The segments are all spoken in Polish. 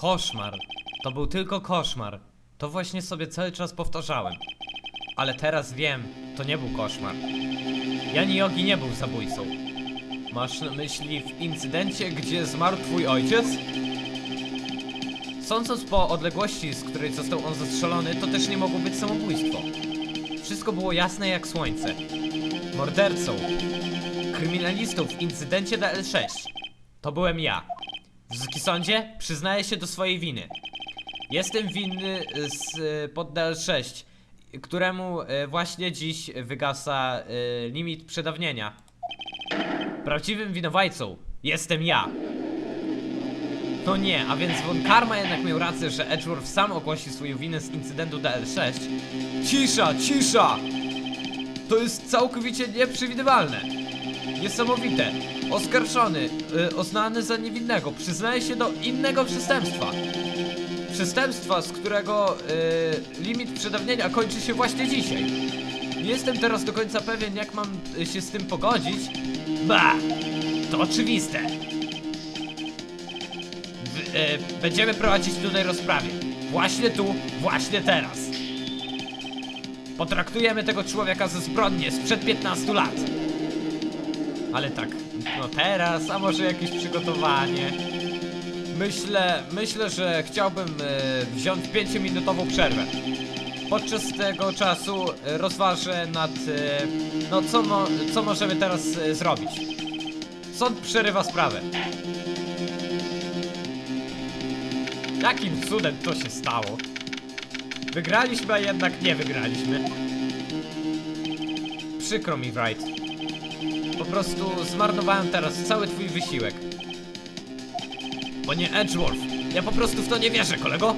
Koszmar. To był tylko koszmar. To właśnie sobie cały czas powtarzałem. Ale teraz wiem, to nie był koszmar. Jani Yogi nie był zabójcą. Masz na myśli w incydencie, gdzie zmarł twój ojciec? Sądząc po odległości, z której został on zastrzelony, to też nie mogło być samobójstwo. Wszystko było jasne jak słońce. Mordercą, kryminalistą w incydencie na L6. To byłem ja. Wysoki sądzie, przyznaję się do swojej winy. Jestem winny z y, pod DL6, któremu y, właśnie dziś wygasa y, limit przedawnienia. Prawdziwym winowajcą jestem ja. No nie, a więc Von Karma jednak miał rację, że Edgeworth sam ogłosił swoją winę z incydentu DL6. Cisza, cisza! To jest całkowicie nieprzewidywalne. Niesamowite. Oskarżony, y, za niewinnego, przyznaje się do innego przestępstwa. Przestępstwa, z którego y, limit przedawnienia kończy się właśnie dzisiaj. Nie jestem teraz do końca pewien, jak mam y, się z tym pogodzić. Ba! To oczywiste. W, y, będziemy prowadzić tutaj rozprawie. Właśnie tu, właśnie teraz. Potraktujemy tego człowieka ze zbrodnie sprzed 15 lat. Ale tak, no teraz, a może jakieś przygotowanie. Myślę, myślę, że chciałbym e, wziąć 5-minutową przerwę. Podczas tego czasu e, rozważę nad, e, no co, mo, co możemy teraz e, zrobić. Sąd przerywa sprawę. Jakim cudem to się stało? Wygraliśmy, a jednak nie wygraliśmy. Przykro mi, Wright. Prostu zmarnowałem teraz cały twój wysiłek. Bo nie Edgeworth. Ja po prostu w to nie wierzę, kolego.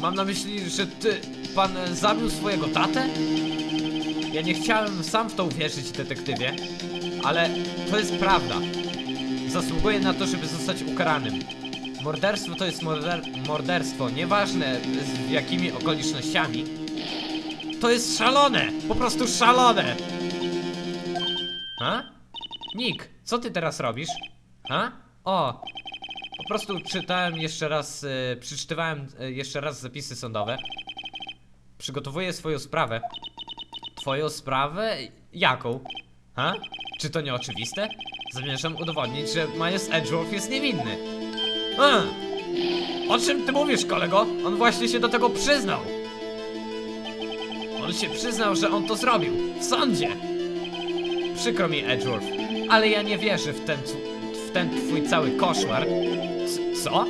Mam na myśli, że ty, pan zabił swojego tatę? Ja nie chciałem sam w to uwierzyć, detektywie, ale to jest prawda. Zasługuje na to, żeby zostać ukaranym. Morderstwo to jest morder morderstwo, nieważne z jakimi okolicznościami. To jest szalone! Po prostu szalone! Ha? Nick, co ty teraz robisz? Ha? O! Po prostu czytałem jeszcze raz, y, przeczytywałem y, jeszcze raz zapisy sądowe. Przygotowuję swoją sprawę. Twoją sprawę? Jaką? Ha? Czy to nie oczywiste? Zamierzam udowodnić, że Miles Edgeworth jest niewinny. A! O czym ty mówisz, kolego? On właśnie się do tego przyznał. On się przyznał, że on to zrobił. W sądzie. Przykro mi, Edgeworth, ale ja nie wierzę w ten, w ten twój cały koszmar. C co?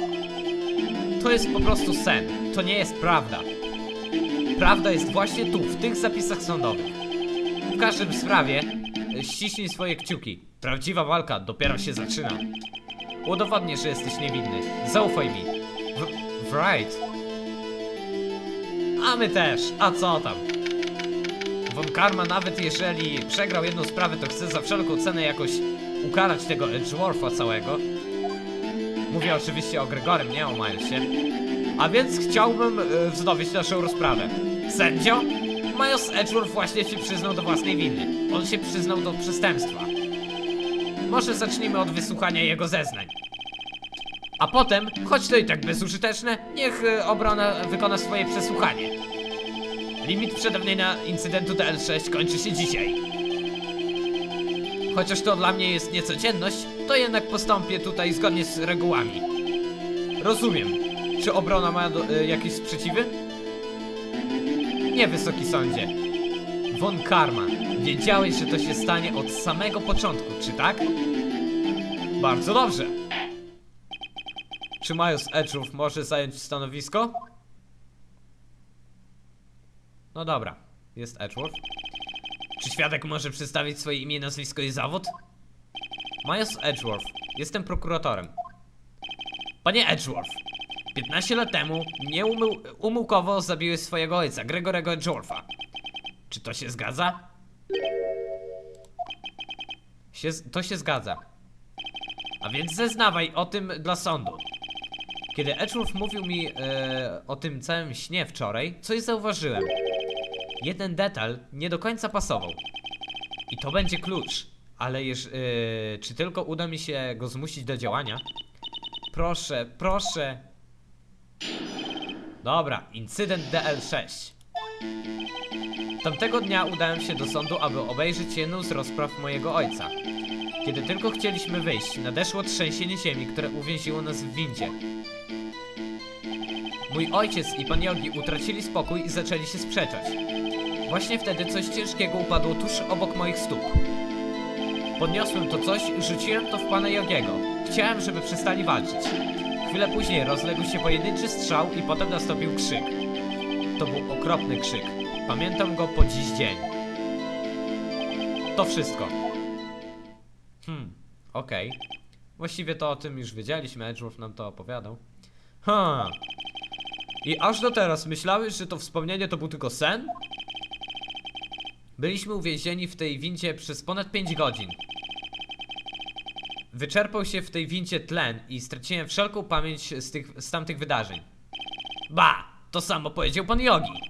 To jest po prostu sen. To nie jest prawda. Prawda jest właśnie tu, w tych zapisach sądowych. W każdym sprawie e, ściśnij swoje kciuki. Prawdziwa walka dopiero się zaczyna. Udowodnię, że jesteś niewinny. Zaufaj mi. W Wright. A my też. A co tam? Von Karma nawet jeżeli przegrał jedną sprawę, to chce za wszelką cenę jakoś ukarać tego Edgewortha całego. Mówię oczywiście o Gregorym, nie o Milesie. A więc chciałbym e, wznowić naszą rozprawę. Sędzio? Miles Edgeworth właśnie się przyznał do własnej winy. On się przyznał do przestępstwa. Może zacznijmy od wysłuchania jego zeznań. A potem, choć to i tak bezużyteczne, niech e, obrona wykona swoje przesłuchanie. Limit przedawnienia incydentu DL6 kończy się dzisiaj. Chociaż to dla mnie jest niecodzienność, to jednak postąpię tutaj zgodnie z regułami. Rozumiem. Czy obrona ma do, y, jakieś sprzeciwy? Nie, wysoki sądzie. Von Karma, wiedziałeś, że to się stanie od samego początku, czy tak? Bardzo dobrze. Czy Miles Edgeworth może zająć stanowisko? No dobra, jest Edgeworth. Czy świadek może przedstawić swoje imię, nazwisko i zawód? Miles Edgeworth, jestem prokuratorem. Panie Edgeworth, 15 lat temu nieumył, zabiłeś swojego ojca, Gregorego Edgewortha. Czy to się zgadza? Się, to się zgadza. A więc zeznawaj o tym dla sądu. Kiedy Edgeworth mówił mi e, o tym całym śnie wczoraj, coś zauważyłem. Jeden detal nie do końca pasował. I to będzie klucz. Ale jeż, yy, czy tylko uda mi się go zmusić do działania? Proszę, proszę. Dobra, incydent DL6. Tamtego dnia udałem się do sądu, aby obejrzeć jedną z rozpraw mojego ojca. Kiedy tylko chcieliśmy wyjść, nadeszło trzęsienie ziemi, które uwięziło nas w windzie. Mój ojciec i pan Jogi utracili spokój i zaczęli się sprzeczać. Właśnie wtedy coś ciężkiego upadło tuż obok moich stóp. Podniosłem to coś, rzuciłem to w pana Jogiego. Chciałem, żeby przestali walczyć. Chwilę później rozległ się pojedynczy strzał i potem nastąpił krzyk. To był okropny krzyk. Pamiętam go po dziś dzień. To wszystko. Hmm, okej. Właściwie to o tym już wiedzieliśmy, Edgeworth nam to opowiadał. Ha. I aż do teraz myślałeś, że to wspomnienie to był tylko sen? Byliśmy uwięzieni w tej windzie przez ponad 5 godzin. Wyczerpał się w tej windzie tlen i straciłem wszelką pamięć z, tych, z tamtych wydarzeń. Ba! To samo powiedział pan Yogi.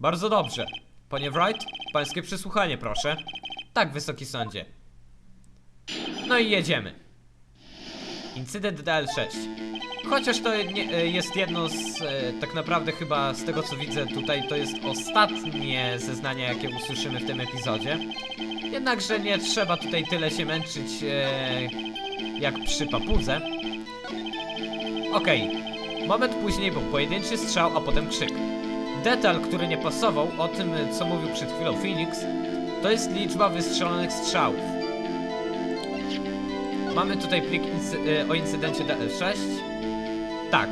Bardzo dobrze. Panie Wright, pańskie przesłuchanie proszę. Tak, wysoki sądzie. No i jedziemy. Incydent DL6. Chociaż to nie, e, jest jedno z, e, tak naprawdę chyba z tego co widzę tutaj, to jest ostatnie zeznanie jakie usłyszymy w tym epizodzie. Jednakże nie trzeba tutaj tyle się męczyć e, jak przy papudze. Okej, moment później był pojedynczy strzał, a potem krzyk. Detal, który nie pasował o tym, co mówił przed chwilą Phoenix, to jest liczba wystrzelonych strzałów. Mamy tutaj plik e, o incydencie DL6. Tak.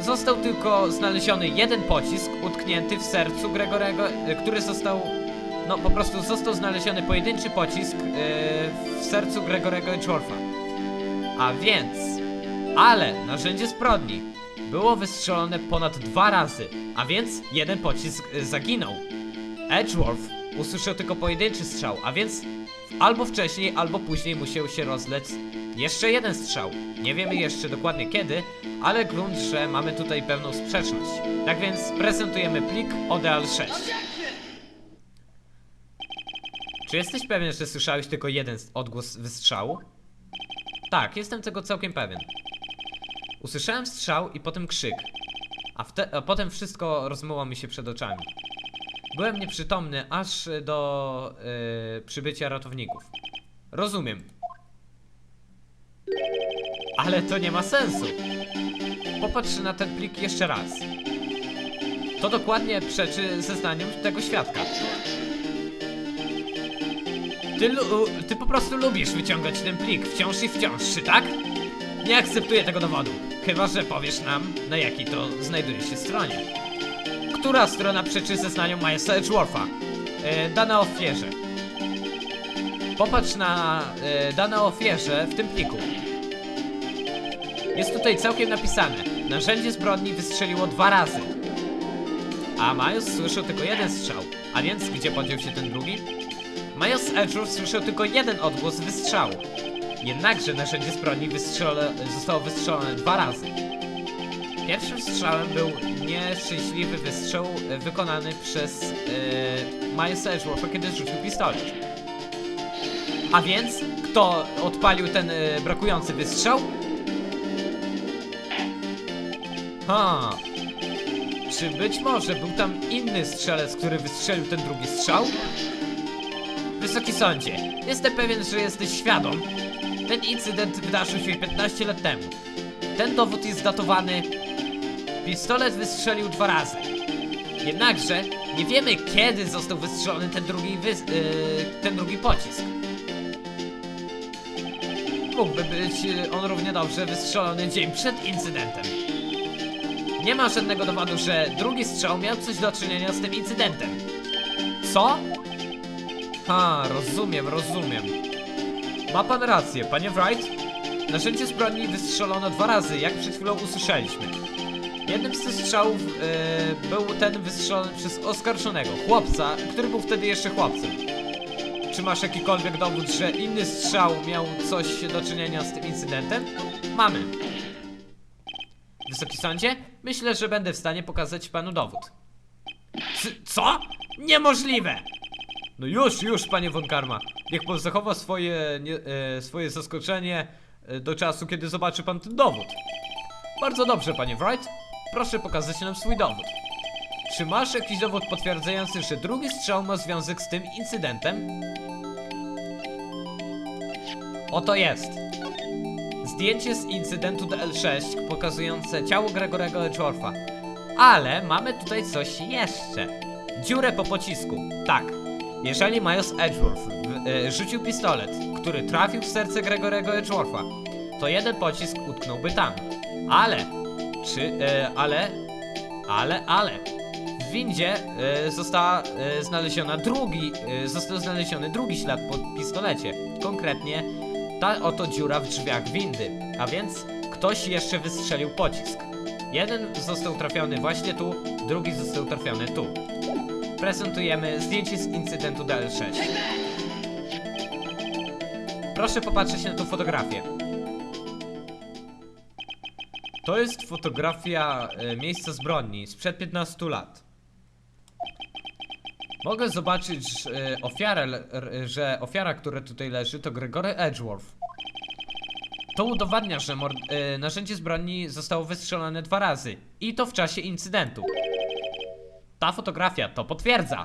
Został tylko znaleziony jeden pocisk utknięty w sercu Gregorego, e, który został. No po prostu został znaleziony pojedynczy pocisk e, w sercu Gregorego Edgewortha. A więc. Ale narzędzie zbrodni było wystrzelone ponad dwa razy, a więc jeden pocisk e, zaginął. Edgeworth usłyszał tylko pojedynczy strzał, a więc albo wcześniej, albo później musiał się rozlec jeszcze jeden strzał. Nie wiemy jeszcze dokładnie kiedy, ale grunt, że mamy tutaj pewną sprzeczność. Tak więc prezentujemy plik ODL6. Czy jesteś pewien, że słyszałeś tylko jeden odgłos wystrzału? Tak, jestem tego całkiem pewien. Usłyszałem strzał i potem krzyk, a, a potem wszystko rozmyło mi się przed oczami. Byłem nieprzytomny aż do yy, przybycia ratowników. Rozumiem. Ale to nie ma sensu. Popatrz na ten plik jeszcze raz. To dokładnie przeczy zeznaniom tego świadka. Ty, ty po prostu lubisz wyciągać ten plik wciąż i wciąż, czy tak? Nie akceptuję tego dowodu. Chyba, że powiesz nam, na jakiej to znajduje się stronie. Która strona przeczy zeznaniom Milesa Edgewortha? E, dane ofierze. Popatrz na e, dane ofierze w tym pliku. Jest tutaj całkiem napisane. Narzędzie zbrodni wystrzeliło dwa razy. A Miles słyszał tylko jeden strzał. A więc gdzie podział się ten drugi? Miles Edgeworth słyszał tylko jeden odgłos wystrzału. Jednakże narzędzie zbrodni zostało wystrzelone dwa razy. Pierwszym strzałem był nieszczęśliwy wystrzał e, wykonany przez e, Milesa Edgewortha, kiedy rzucił pistolet. A więc, kto odpalił ten e, brakujący wystrzał? Ha! Czy być może był tam inny strzelec, który wystrzelił ten drugi strzał? Wysoki sądzie, jestem pewien, że jesteś świadom. Ten incydent wydarzył się 15 lat temu. Ten dowód jest datowany. Pistolet wystrzelił dwa razy. Jednakże nie wiemy kiedy został wystrzelony ten drugi wys- yy, ten drugi pocisk. Mógłby być yy, on równie dobrze wystrzelony dzień przed incydentem. Nie ma żadnego dowodu, że drugi strzał miał coś do czynienia z tym incydentem. Co? Ha, rozumiem, rozumiem. Ma pan rację, panie Wright. Narzędzie zbrodni wystrzelono dwa razy, jak przed chwilą usłyszeliśmy. Jednym z tych strzałów e, był ten wystrzelony przez oskarżonego, chłopca, który był wtedy jeszcze chłopcem. Czy masz jakikolwiek dowód, że inny strzał miał coś do czynienia z tym incydentem? Mamy. Wysoki sądzie, myślę, że będę w stanie pokazać panu dowód. C co? Niemożliwe! No już, już, panie von Karma. Niech pan zachowa swoje, nie, e, swoje zaskoczenie e, do czasu, kiedy zobaczy pan ten dowód. Bardzo dobrze, panie Wright. Proszę pokazać nam swój dowód. Czy masz jakiś dowód potwierdzający, że drugi strzał ma związek z tym incydentem? Oto jest. Zdjęcie z incydentu DL6 pokazujące ciało Gregorego Edgewortha. Ale mamy tutaj coś jeszcze. Dziurę po pocisku. Tak. Jeżeli Miles Edgeworth w, e, rzucił pistolet, który trafił w serce Gregorego Edgewortha, to jeden pocisk utknąłby tam. Ale, czy, e, ale, ale, ale, w windzie e, została e, znaleziona drugi, e, został znaleziony drugi ślad po pistolecie. Konkretnie ta oto dziura w drzwiach windy. A więc ktoś jeszcze wystrzelił pocisk. Jeden został trafiony właśnie tu, drugi został trafiony tu. Prezentujemy zdjęcie z incydentu DL6. Proszę popatrzeć na tą fotografię. To jest fotografia e, miejsca zbrodni sprzed 15 lat. Mogę zobaczyć e, ofiarę, r- że ofiara, która tutaj leży, to Gregory Edgeworth. To udowadnia, że e, narzędzie zbrodni zostało wystrzelone dwa razy i to w czasie incydentu. Ta fotografia to potwierdza.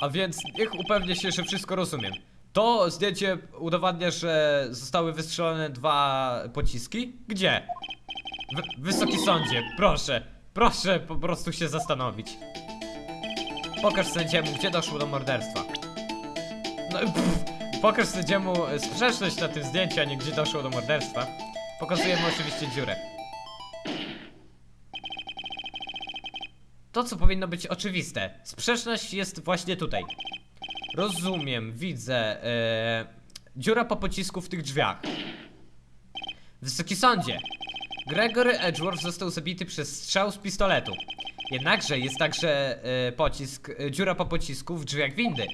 A więc niech upewnię się, że wszystko rozumiem. To zdjęcie udowadnia, że zostały wystrzelone dwa pociski? Gdzie? W Wysoki sądzie, proszę, proszę po prostu się zastanowić. Pokaż sędziemu, gdzie doszło do morderstwa. No, pff, pokaż sędziemu sprzeczność na tym zdjęciu, a nie gdzie doszło do morderstwa. Pokazujemy oczywiście dziurę. To, co powinno być oczywiste. Sprzeczność jest właśnie tutaj. Rozumiem, widzę. E, dziura po pocisku w tych drzwiach. Wysoki sądzie. Gregory Edgeworth został zabity przez strzał z pistoletu. Jednakże jest także e, pocisk, e, dziura po pocisku w drzwiach windy.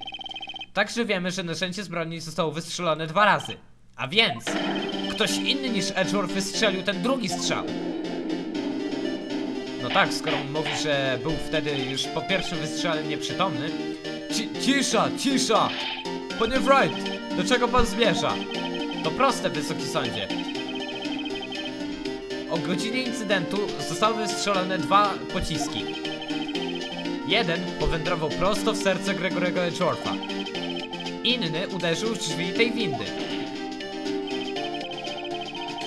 Także wiemy, że narzędzie zbrodni zostało wystrzelone dwa razy. A więc ktoś inny niż Edgeworth wystrzelił ten drugi strzał. No tak, skoro on mówi, że był wtedy już po pierwszym wystrzale nieprzytomny. Ci cisza, cisza! Panie Wright, do czego pan zmierza? To proste, wysoki sądzie. O godzinie incydentu zostały wystrzelone dwa pociski. Jeden powędrował prosto w serce Gregorego Edgewortha. Inny uderzył w drzwi tej windy.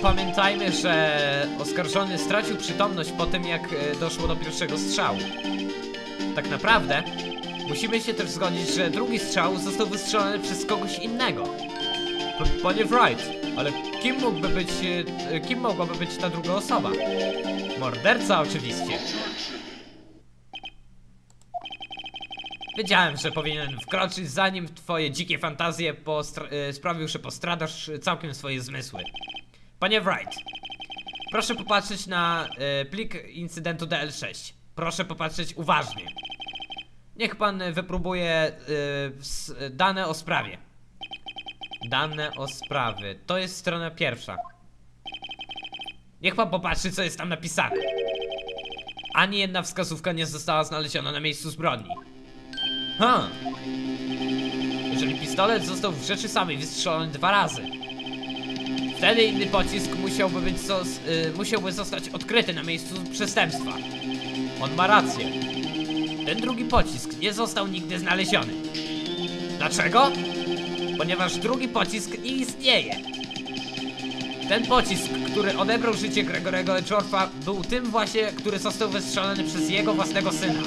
Pamiętajmy, że oskarżony stracił przytomność po tym, jak e, doszło do pierwszego strzału. Tak naprawdę, musimy się też zgodzić, że drugi strzał został wystrzelony przez kogoś innego. P Panie Wright, ale kim mógłby być, e, kim mogłaby być ta druga osoba? Morderca oczywiście. Wiedziałem, że powinien wkroczyć zanim twoje dzikie fantazje e, sprawił, że postradasz całkiem swoje zmysły. Panie Wright, proszę popatrzeć na e, plik incydentu DL6. Proszę popatrzeć uważnie. Niech pan e, wypróbuje s- dane o sprawie. Dane o sprawy. To jest strona pierwsza. Niech pan popatrzy, co jest tam napisane. Ani jedna wskazówka nie została znaleziona na miejscu zbrodni. Ha! Jeżeli pistolet został w rzeczy samej wystrzelony dwa razy, Wtedy inny pocisk musiałby być zos- y, musiałby zostać odkryty na miejscu przestępstwa. On ma rację. Ten drugi pocisk nie został nigdy znaleziony. Dlaczego? Ponieważ drugi pocisk nie istnieje. Ten pocisk, który odebrał życie Gregorego Edgewortha, był tym właśnie, który został wystrzelony przez jego własnego syna.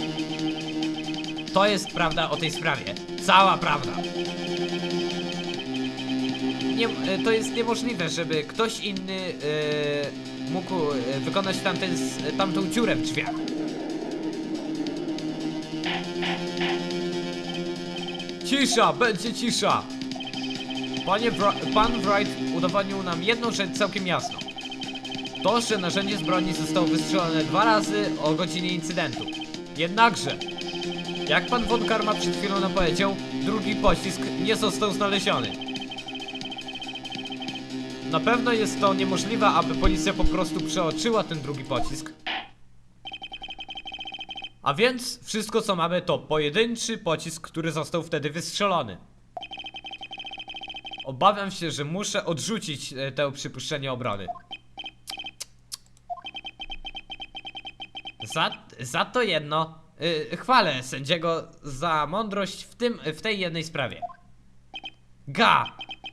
To jest prawda o tej sprawie. Cała prawda nie, e, to jest niemożliwe, żeby ktoś inny e, mógł e, wykonać tamten, tamtą dziurę w drzwiach. Cisza, będzie cisza! Panie Wra- pan Wright udowodnił nam jedną rzecz całkiem jasną. To, że narzędzie zbrodni zostało wystrzelone dwa razy o godzinie incydentu. Jednakże, jak pan von Karma przed chwilą nam powiedział, drugi pocisk nie został znaleziony. Na pewno jest to niemożliwe, aby policja po prostu przeoczyła ten drugi pocisk. A więc wszystko co mamy to pojedynczy pocisk, który został wtedy wystrzelony. Obawiam się, że muszę odrzucić e, to przypuszczenie obrony. Za, za to jedno. Y, chwalę sędziego za mądrość w, tym, w tej jednej sprawie. Ga!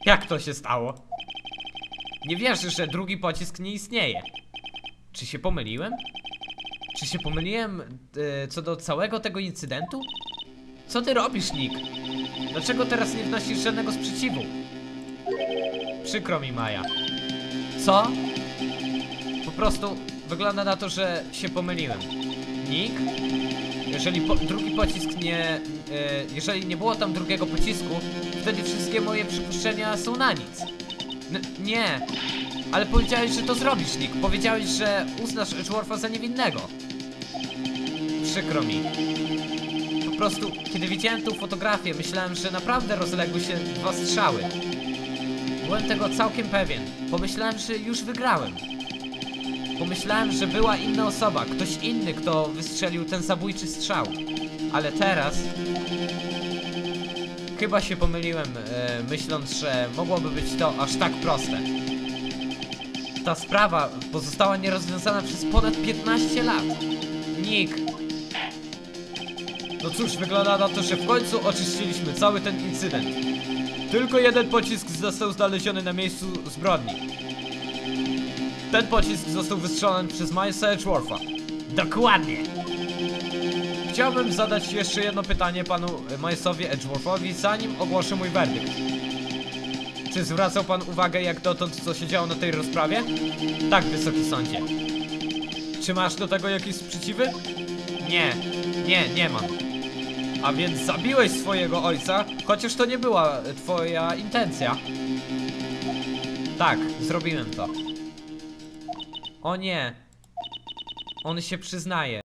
Jak to się stało? Nie wierzę, że drugi pocisk nie istnieje. Czy się pomyliłem? Czy się pomyliłem y, co do całego tego incydentu? Co ty robisz, Nick? Dlaczego teraz nie wnosisz żadnego sprzeciwu? Przykro mi, Maja. Co? Po prostu wygląda na to, że się pomyliłem. Nick? Jeżeli po, drugi pocisk nie... E, jeżeli nie było tam drugiego pocisku, wtedy wszystkie moje przypuszczenia są na nic. N nie. Ale powiedziałeś, że to zrobisz, Nick. Powiedziałeś, że uznasz Edgeworfa za niewinnego. Przykro mi. Po prostu, kiedy widziałem tą fotografię, myślałem, że naprawdę rozległy się dwa strzały. Byłem tego całkiem pewien. Pomyślałem, że już wygrałem. Pomyślałem, że była inna osoba, ktoś inny, kto wystrzelił ten zabójczy strzał. Ale teraz. Chyba się pomyliłem, e, myśląc, że mogłoby być to aż tak proste. Ta sprawa pozostała nierozwiązana przez ponad 15 lat. Nick. No cóż, wygląda na to, że w końcu oczyściliśmy cały ten incydent. Tylko jeden pocisk został znaleziony na miejscu zbrodni. Ten pocisk został wystrzelony przez Milesa Edgeworfa. Dokładnie. Chciałbym zadać jeszcze jedno pytanie panu Milesowi Edgeworfowi, zanim ogłoszę mój werdykt. Czy zwracał pan uwagę jak dotąd, co się działo na tej rozprawie? Tak, wysoki sądzie. Czy masz do tego jakieś sprzeciwy? Nie, nie, nie mam. A więc zabiłeś swojego ojca, chociaż to nie była twoja intencja. Tak, zrobiłem to. O nie. On się przyznaje.